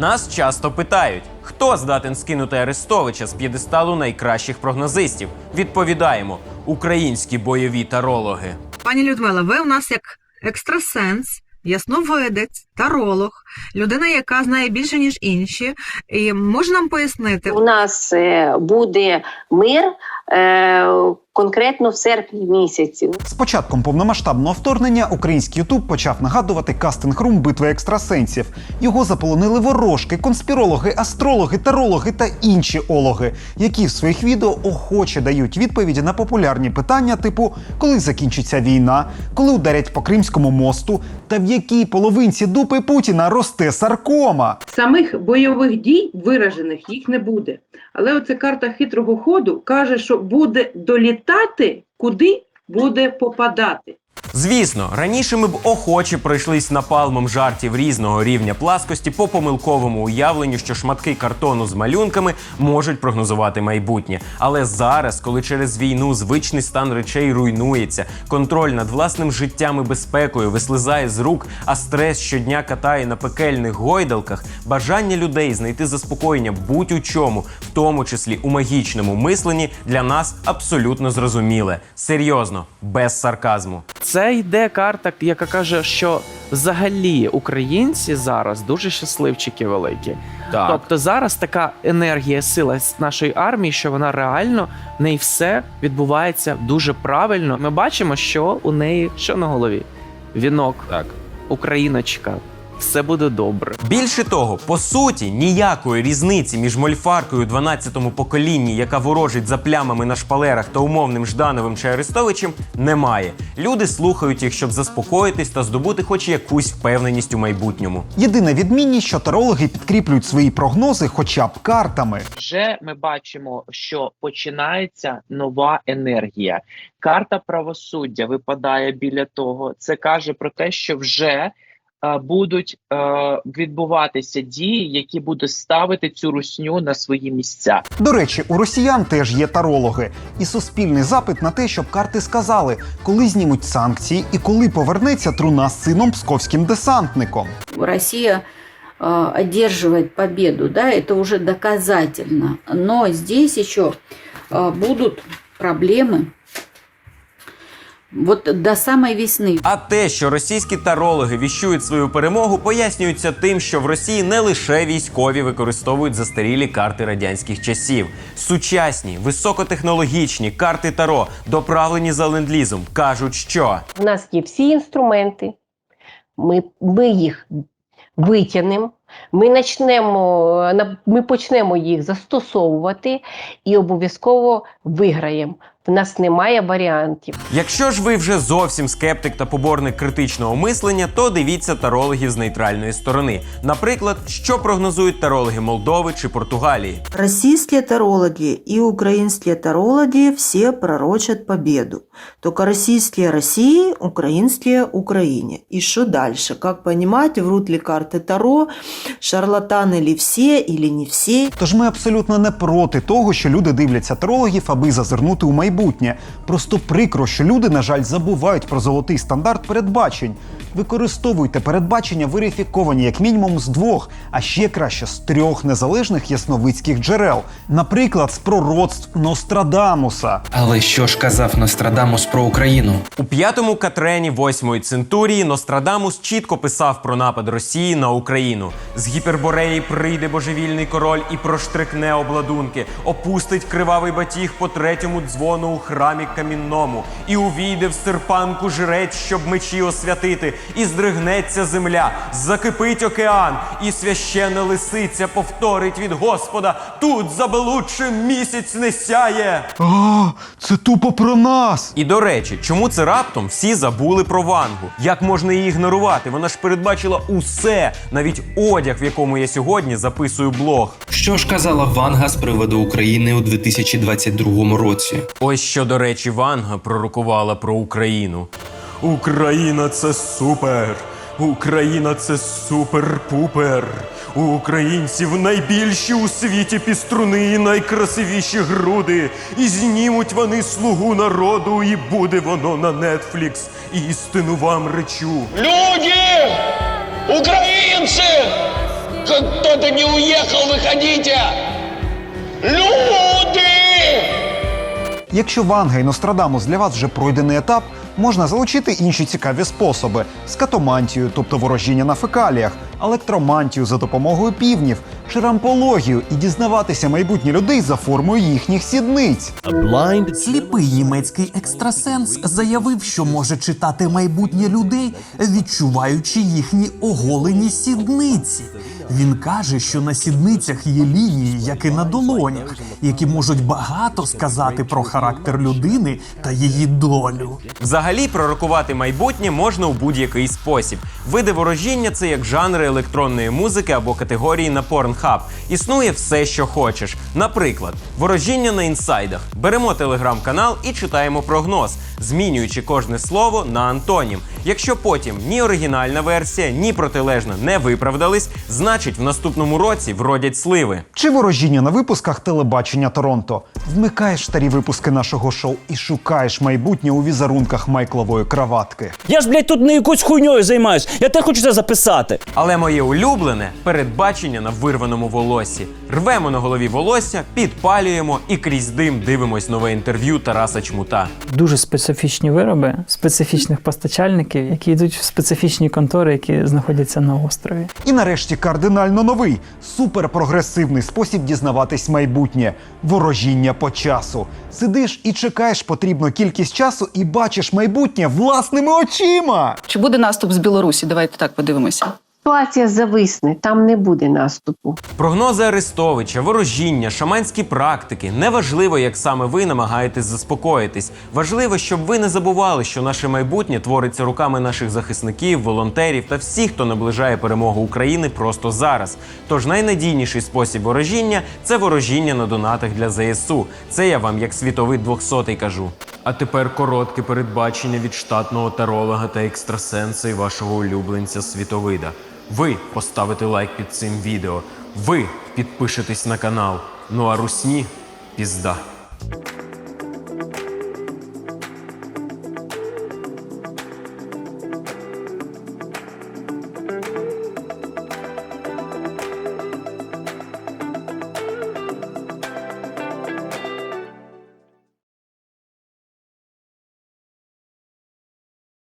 Нас часто питають, хто здатен скинути Арестовича з п'єдесталу найкращих прогнозистів. Відповідаємо: українські бойові тарологи. Пані Людмила, ви у нас як екстрасенс, ясновидець, таролог, людина, яка знає більше, ніж інші. І може нам пояснити, У нас е, буде мир е, конкретно в серпні місяці. З початком повномасштабного вторгнення український Ютуб почав нагадувати кастинг-рум битви екстрасенсів. Його заполонили ворожки, конспірологи, астрологи, тарологи та інші ологи, які в своїх відео охоче дають відповіді на популярні питання, типу коли закінчиться війна, коли ударять по Кримському мосту, та в якій половинці дупи Путіна росте саркома. Самих бойових дій виражених їх не буде. Але оця карта хитрого ходу каже, що буде долітати, куди буде попадати. Звісно, раніше ми б охоче пройшлись напалмом жартів різного рівня пласкості по помилковому уявленню, що шматки картону з малюнками можуть прогнозувати майбутнє. Але зараз, коли через війну звичний стан речей руйнується, контроль над власним життям і безпекою вислизає з рук, а стрес щодня катає на пекельних гойдалках, бажання людей знайти заспокоєння будь у чому, в тому числі у магічному мисленні, для нас абсолютно зрозуміле. Серйозно, без сарказму. Це йде карта, яка каже, що взагалі українці зараз дуже щасливчики великі. Так. Тобто зараз така енергія, сила нашої армії, що вона реально в неї все відбувається дуже правильно. Ми бачимо, що у неї що на голові? Вінок, Так. Україночка. Все буде добре. Більше того, по суті, ніякої різниці між мольфаркою 12-му поколінні, яка ворожить за плямами на шпалерах та умовним Ждановим чи Арестовичем, немає. Люди слухають їх, щоб заспокоїтись та здобути хоч якусь впевненість у майбутньому. Єдина відмінність, що тарологи підкріплюють свої прогнози хоча б картами. вже ми бачимо, що починається нова енергія. Карта правосуддя випадає біля того. Це каже про те, що вже будуть е, відбуватися дії, які будуть ставити цю русню на свої місця. До речі, у росіян теж є тарологи, і суспільний запит на те, щоб карти сказали, коли знімуть санкції і коли повернеться труна з сином псковським десантником. Россия э, одерживает победу, да, это уже доказательно. Но здесь еще э, будут проблемы вот до самой весны. А те, що російські тарологи віщують свою перемогу, пояснюється тим, що в Росії не лише військові використовують застарілі карти радянських часів. Сучасні, високотехнологічні карти Таро, доправлені за ленд-лізом, кажуть, що У нас є всі інструменти, ми, ми їх витягнемо, ми, начнемо, на- ми почнемо їх застосовувати і обов'язково виграємо. В нас немає варіантів. Якщо ж ви вже зовсім скептик та поборник критичного мислення, то дивіться тарологів з нейтральної сторони. Наприклад, що прогнозують тарологи Молдови чи Португалії. Российские тарологи и украинские тарологи все пророчат победу. Только российские России, украинские Украине. И что дальше? Как понимать, врут ли карты Таро, шарлатаны ли все или не все? Тож ми абсолютно не проти того, що люди дивляться тарологів, аби зазирнути у майбутнє. Просто прикро, що люди, на жаль, забувають про золотий стандарт передбачень. Використовуйте передбачення верифіковані як мінімум з двох, а ще краще з трьох незалежних ясновидських джерел, наприклад, з пророцтв Нострадамуса. Але що ж казав Нострадамус про Україну? У п'ятому катрені восьмої центурії Нострадамус чітко писав про напад Росії на Україну. З гіпербореї прийде божевільний король і проштрикне обладунки, опустить кривавий батіг по третьому дзвону у храмі камінному, і увійде в серпанку жрець, щоб мечі освятити, і здригнеться земля, закипить океан, і священна лисиця повторить від Господа: тут забелучим місяць не сяє. А, це тупо про нас! І до речі, чому це раптом всі забули про Вангу? Як можна її ігнорувати? Вона ж передбачила усе, навіть одяг, в якому я сьогодні записую блог. Що ж казала Ванга з приводу України у 2022 році? Ось що, до речі, Ванга пророкувала про Україну. Україна це супер! Україна це супер-пупер! У українців найбільші у світі піструни і найкрасивіші груди. І знімуть вони слугу народу, і буде воно на Нетфлікс. Істину вам речу. Люди! Українці! Кто-то не уехал, выходите! Люди! Якщо Ванга і Нострадамус для вас вже пройдений етап, можна залучити інші цікаві способи: скатомантію, тобто ворожіння на фекаліях, електромантію за допомогою півнів, ширампологію і дізнаватися майбутнє людей за формою їхніх сідниць. Сліпий німецький екстрасенс заявив, що може читати майбутнє людей, відчуваючи їхні оголені сідниці. Він каже, що на сідницях є лінії, як і на долонях, які можуть багато сказати про характер людини та її долю. Взагалі пророкувати майбутнє можна у будь-який спосіб. Види ворожіння це як жанри електронної музики або категорії на Pornhub. Існує все, що хочеш. Наприклад, ворожіння на інсайдах. Беремо телеграм-канал і читаємо прогноз, змінюючи кожне слово на антонім. Якщо потім ні оригінальна версія, ні протилежна не виправдались, значить в наступному році вродять сливи. Чи ворожіння на випусках телебачення Торонто. Вмикаєш старі випуски нашого шоу і шукаєш майбутнє у візерунках майклової краватки. Я ж, блядь, тут не якоюсь хуйньою займаюсь. Я теж хочу це записати. Але моє улюблене передбачення на вирваному волоссі. Рвемо на голові волосся, підпалюємо і крізь дим дивимось нове інтерв'ю Тараса Чмута. Дуже специфічні вироби специфічних постачальників, які йдуть в специфічні контори, які знаходяться на острові. І нарешті кардинально новий суперпрогресивний спосіб дізнаватись майбутнє ворожіння по часу. Сидиш і чекаєш потрібну кількість часу і бачиш майбутнє власними очима. Чи буде наступ з Білорусі? Давайте так подивимося. Ситуація зависне, там не буде наступу. Прогнози Арестовича, ворожіння, шаманські практики. Неважливо, як саме ви намагаєтесь заспокоїтись. Важливо, щоб ви не забували, що наше майбутнє твориться руками наших захисників, волонтерів та всіх, хто наближає перемогу України просто зараз. Тож найнадійніший спосіб ворожіння це ворожіння на донатах для ЗСУ. Це я вам як світовий двохсотий кажу. А тепер коротке передбачення від штатного таролога та екстрасенса і вашого улюбленця світовида. Ви поставите лайк під цим відео. Ви підпишетесь на канал. Ну а русні пізда.